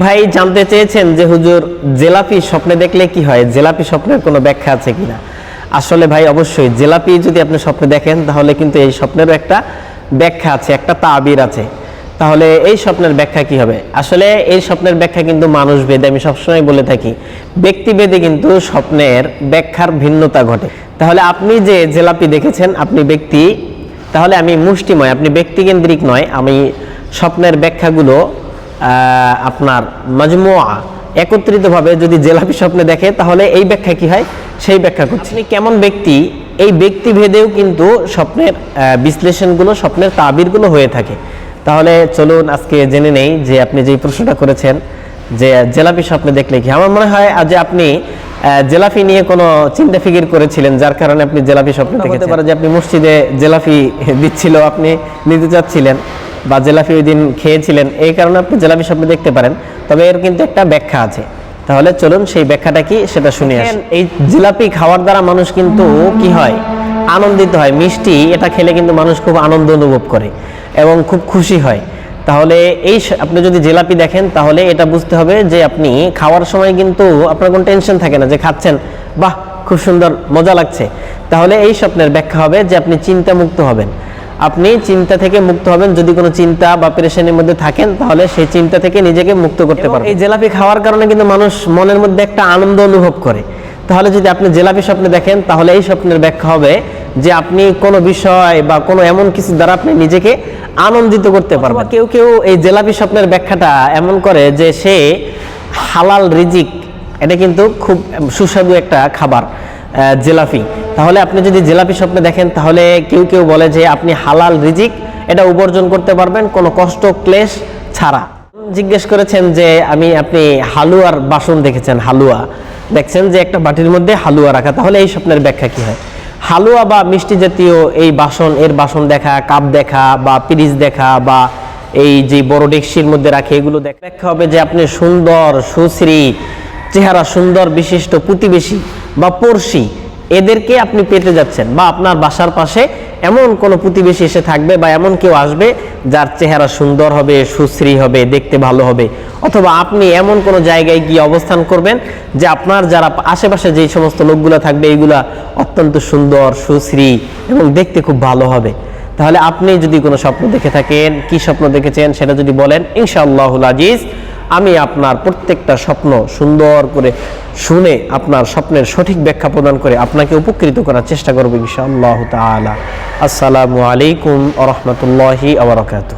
ভাই জানতে চেয়েছেন যে হুজুর জেলাপি স্বপ্নে দেখলে কি হয়? জেলাপি স্বপ্নের কোনো ব্যাখ্যা আছে কিনা? আসলে ভাই অবশ্যই জেলাপি যদি আপনি স্বপ্নে দেখেন, তাহলে কিন্তু এই স্বপ্নেরও একটা ব্যাখ্যা আছে, একটা তাবির আছে। তাহলে এই স্বপ্নের ব্যাখ্যা কি হবে? আসলে এই স্বপ্নের ব্যাখ্যা কিন্তু মানুষ ভেদে আমি সবসময় বলে থাকি, ব্যক্তিভেদে কিন্তু স্বপ্নের ব্যাখ্যার ভিন্নতা ঘটে। তাহলে আপনি যে জেলাপি দেখেছেন, আপনি ব্যক্তি, তাহলে আমি মুষ্টিময়, আপনি ব্যক্তিকেন্দ্রিক নয়, আমি স্বপ্নের ব্যাখ্যাগুলো আপনার মাজমুয়া একত্রিতভাবে যদি জেলাপি স্বপ্নে দেখে তাহলে এই ব্যাখ্যা কি হয়? সেই ব্যাখ্যা করছি। কেমন ব্যক্তি? এই ব্যক্তি ভেদেও কিন্তু স্বপ্নের বিশ্লেষণগুলো স্বপ্নের তাবিরগুলো হয়ে থাকে। তাহলে চলুন আজকে জেনে নেই যে আপনি যেই প্রশ্নটা করেছেন যে জেলাপি স্বপ্নে দেখলে কি আমার মনে হয় আজ যে আপনি আহ, জেলাপি নিয়ে কোনো চিন্তা ফিকির করেছিলেন যার কারণে আপনি জেলাপি স্বপ্নে দেখতে পারে যে আপনি মসজিদে জেলাফি দিচ্ছিল আপনি নিতে চাচ্ছিলেন। বা জেলাপি ওই দিন খেয়েছিলেন এই কারণে আপনি জেলাপি স্বপ্নে দেখতে পারেন। তবে এর কিন্তু একটা ব্যাখ্যা আছে। তাহলে চলুন সেই ব্যাখ্যাটা কি সেটা শুনে আসি। এই জিলাপি খাওয়ার দ্বারা মানুষ কিন্তু কি হয়? আনন্দিত হয়। মিষ্টি এটা খেলে কিন্তু মানুষ খুব আনন্দ অনুভব করে এবং খুব খুশি হয়। তাহলে এই আপনি যদি জিলাপি দেখেন তাহলে এটা বুঝতে হবে যে আপনি খাওয়ার সময় কিন্তু আপনার কোনো টেনশন থাকে না যে খাচ্ছেন বাহ খুব সুন্দর মজা লাগছে। তাহলে এই স্বপ্নের ব্যাখ্যা হবে যে আপনি চিন্তামুক্ত হবেন। আপনি চিন্তা থেকে মুক্ত হবেন। যদি কোনো চিন্তা বা পেরেশানির মধ্যে থাকেন তাহলে সেই চিন্তা থেকে নিজেকে মুক্ত করতে পারবেন। এই জেলাপি খাওয়ার কারণে কিন্তু মানুষ মনের মধ্যে একটা আনন্দ অনুভব করে। তাহলে যদি আপনি জেলাপি স্বপ্নে দেখেন তাহলে এই স্বপ্নের ব্যাখ্যা হবে যে আপনি কোনো বিষয় বা কোনো এমন কিছু দ্বারা আপনি নিজেকে আনন্দিত করতে পারবেন। কেউ কেউ এই জেলাপি স্বপ্নের ব্যাখ্যাটা এমন করে যে সে হালাল রিজিক এটা কিন্তু খুব সুস্বাদু একটা খাবার জেলাপি। তাহলে আপনি যদি জেলাপি স্বপ্নে দেখেন, তাহলে কেউ কেউ বলে যে আপনি হালাল রিজিক, এটা উপার্জন করতে পারবেন, কোনো কষ্ট, ক্লেশ ছাড়া। জিজ্ঞেস করেছেন যে আমি, আপনি হালুয়ার বাসন দেখেছেন, হালুয়া। দেখছেন যে একটা বাটির মধ্যে হালুয়া রাখা, তাহলে এই স্বপ্নের ব্যাখ্যা কি হয়? হালুয়া বা মিষ্টি জাতীয় এই বাসন, এর বাসন দেখা, কাপ দেখা, বা পিরিচ দেখা, বা এই যে বড় ডেকসির মধ্যে রাখে, এগুলো দেখা। হবে যে আপনি সুন্দর, সুশ্রী, চেহারা সুন্দর, বিশিষ্ট, প্রতিবেশী বা পড়শি। এদেরকে আপনি পেতে যাচ্ছেন বা আপনার বাসার পাশে এমন কোনো প্রতিবেশী এসে থাকবে বা এমন কেউ আসবে যার চেহারা সুন্দর হবে, সুশ্রী হবে, দেখতে ভালো হবে। অথবা আপনি এমন কোনো জায়গায় গিয়ে অবস্থান করবেন যে আপনার যারা আশেপাশে যেই সমস্ত লোকগুলো থাকবে এইগুলা অত্যন্ত সুন্দর, সুশ্রী এবং দেখতে খুব ভালো হবে। তাহলে আপনি যদি কোনো স্বপ্ন দেখে থাকেন, কি স্বপ্ন দেখেছেন সেটা যদি বলেন, ইনশাআল্লাহুল আজিজ আমি আপনার প্রত্যেকটা স্বপ্ন সুন্দর করে শুনে আপনার স্বপ্নের সঠিক ব্যাখ্যা প্রদান করে আপনাকে উপকৃত করার চেষ্টা করব ইনশাআল্লাহ তালা আসসালামু আলাইকুম আ রহমতুল্লাহি আবরকাত